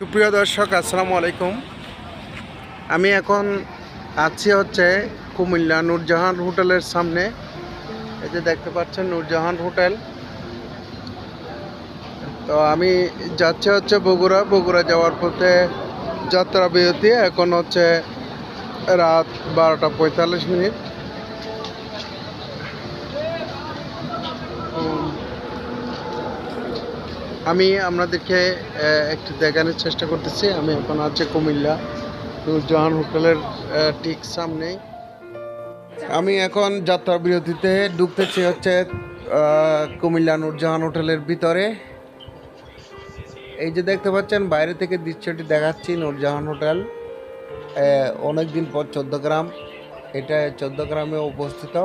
সুপ্রিয় দর্শক, আসসালামু আলাইকুম। আমি এখন আছি হচ্ছে কুমিল্লা নূরজাহান হোটেলের সামনে। এই যে দেখতে পাচ্ছেন নূরজাহান হোটেল। তো আমি যাচ্ছি হচ্ছে বগুড়া। বগুড়া যাওয়ার পথে যাত্রা বিরতি এখন হচ্ছে রাত বারোটা পঁয়তাল্লিশ মিনিট। আমি আপনাদেরকে একটু দেখানোর চেষ্টা করতেছি। আমি এখন আছি কুমিল্লা, নূরজাহান হোটেলের ঠিক সামনেই। আমি এখন যাত্রা বিরতিতে ঢুকতেছি হচ্ছে কুমিল্লা নুরজাহান হোটেলের ভিতরে। এই যে দেখতে পাচ্ছেন, বাইরে থেকে দৃশ্যটি দেখাচ্ছি নূরজাহান হোটেল। অনেক দিন পর চোদ্দ গ্রাম। এটা চোদ্দ গ্রামে অবস্থিত।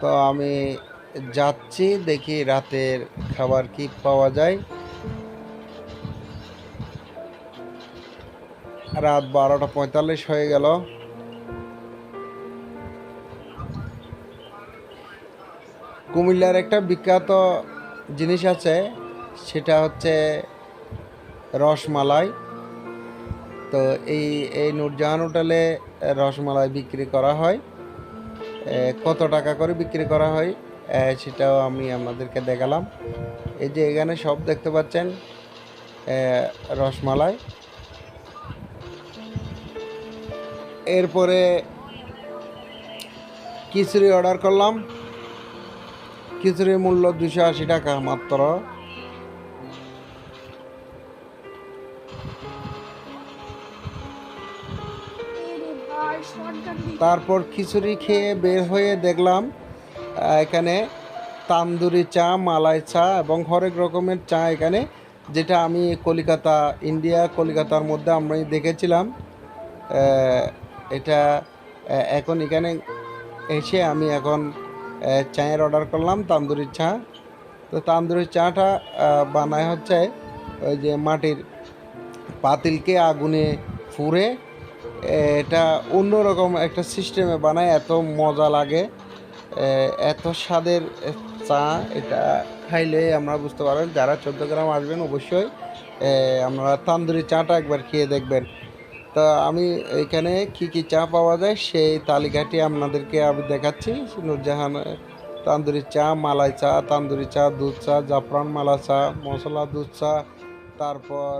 তো আমি যাচ্ছি, দেখি রাতের খাবার কি পাওয়া যায়। রাত বারোটা পঁয়তাল্লিশ হয়ে গেল। কুমিল্লার একটা বিখ্যাত জিনিস আছে, সেটা হচ্ছে রসমালাই। তো এই এই নূরজাহান হোটেলে রসমালাই বিক্রি করা হয়। কত টাকা করে বিক্রি করা হয়? সেটাও আমি আমাদেরকে দেখালাম। এই যে এখানে সব দেখতে পাচ্ছেন রসমালাই। এরপরে খিচুড়ি অর্ডার করলাম। খিচুড়ির মূল্য দুশো আশি টাকা মাত্র। তারপর খিচুড়ি খেয়ে বের হয়ে দেখলাম এখানে তান্দুরি চা, মালাই চা এবং হরেক রকমের চা এখানে, যেটা আমি কলিকাতা, ইন্ডিয়া, কলিকাতার মধ্যে আমরা দেখেছিলাম। এটা এখন এখানে এসে আমি এখন চায়ের অর্ডার করলাম তান্দুরি চা। তো তান্দুরি চাটা বানায় হচ্ছে ওই যে মাটির পাতিলকে আগুনে ফুরে এটা অন্যরকম একটা সিস্টেমে বানায়, এত মজা লাগে। এত স্বাদের চা, এটা খাইলে আমরা বুঝতে পারবেন, যারা চোদ্দ গ্রাম আসবেন অবশ্যই আমরা তান্দুরি চাটা একবার খেয়ে দেখবেন। তো আমি এখানে কি কি চা পাওয়া যায় সেই তালিকাটি আপনাদেরকে আমি দেখাচ্ছি। নূরজাহান তান্দুরি চা, মালাই চা, তান্দুরি চা, দুধ চা, জাফরান মালা চা, মশলা দুধ চা, তারপর